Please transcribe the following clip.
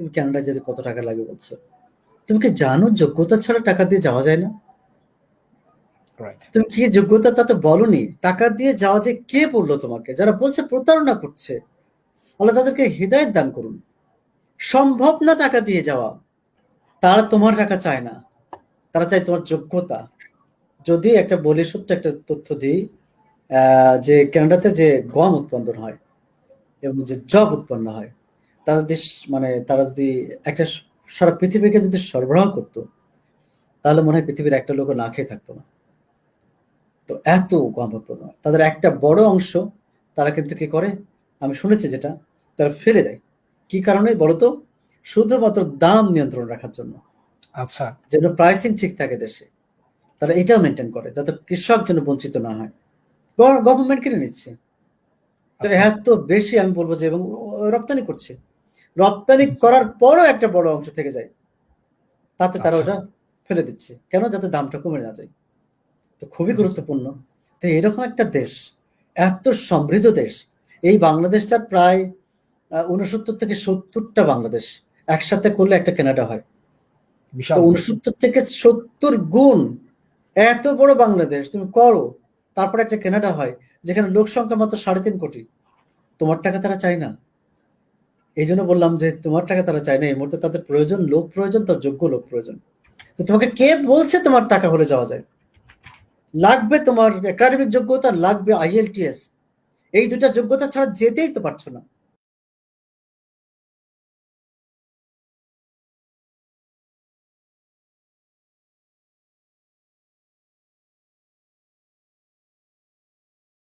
তুমি কানাডা যেতে কত টাকা লাগে বলছো? তুমি কি জানো যোগ্যতা ছাড়া টাকা দিয়ে যাওয়া যায় না? তুমি কি যোগ্যতা তা তো বলনি? টাকা দিয়ে যাওয়া যে কে বলল তোমাকে? যারা বলছে প্রতারণা করছে। আল্লাহ তাদেরকে হৃদায়ত দান করুন। সম্ভব না টাকা দিয়ে যাওয়া। তারা তোমার টাকা চায় না। তারা চায় তোমার যোগ্যতা। যদি একটা বলি সত্য একটা তথ্য দিই আহ, যে কানাডাতে যে গম উৎপাদন হয় এবং যে জব উৎপন্ন হয় তারা যদি মানে তারা যদি একটা সারা পৃথিবীকে যদি সরবরাহ করতো তাহলে মনে হয় পৃথিবীর একটা লোক না খেয়ে থাকতো না। তো এত গম তাদের একটা বড় অংশ তারা কিন্তু কি করে? আমি শুনেছি যেটা তারা ফেলে দেয়। কি কারণে বলতো? শুধুমাত্র দাম নিয়ন্ত্রণ রাখার জন্য। আচ্ছা। যেন প্রাইসিং ঠিক থাকে দেশে। তারা এটাও মেনটেন করে যাতে কৃষক যেন বঞ্চিত না হয়। গভর্নমেন্ট কিনে নিচ্ছে। তো আচ্ছা। এত বেশি আমি বলব যে এবং রপ্তানি করছে। রপ্তানি করার পরও একটা বড় অংশ থেকে যায়। তাতে তারা আচ্ছা। ওটা ফেলে দিচ্ছে। কেন? যাতে দামটা কমে না যায়। তো খুবই গুরুত্বপূর্ণ। তো এরকম একটা দেশ এত সমৃদ্ধ দেশ এই বাংলাদেশটা প্রায় উনসত্তর থেকে সত্তরটা বাংলাদেশ একসাথে করলে একটা কানাডা হয়। উনসত্তর থেকে সত্তর গুণ এত বড় বাংলাদেশ তুমি করো তারপরে একটা কানাডা হয় যেখানে লোক সংখ্যা মাত্র সাড়ে তিন কোটি। তোমার টাকা তারা চায় না। এই জন্য বললাম যে তোমার টাকা তারা চায় না, এই মুহূর্তে তাদের প্রয়োজন, লোক প্রয়োজন, তার যোগ্য লোক প্রয়োজন। তো তোমাকে কে বলছে তোমার টাকা হলে যাওয়া যায়? লাগবে তোমার একাডেমিক যোগ্যতা, লাগবে আইএলটিএস এই দুটা যোগ্যতা ছাড়া যেতেই তো পারছ না।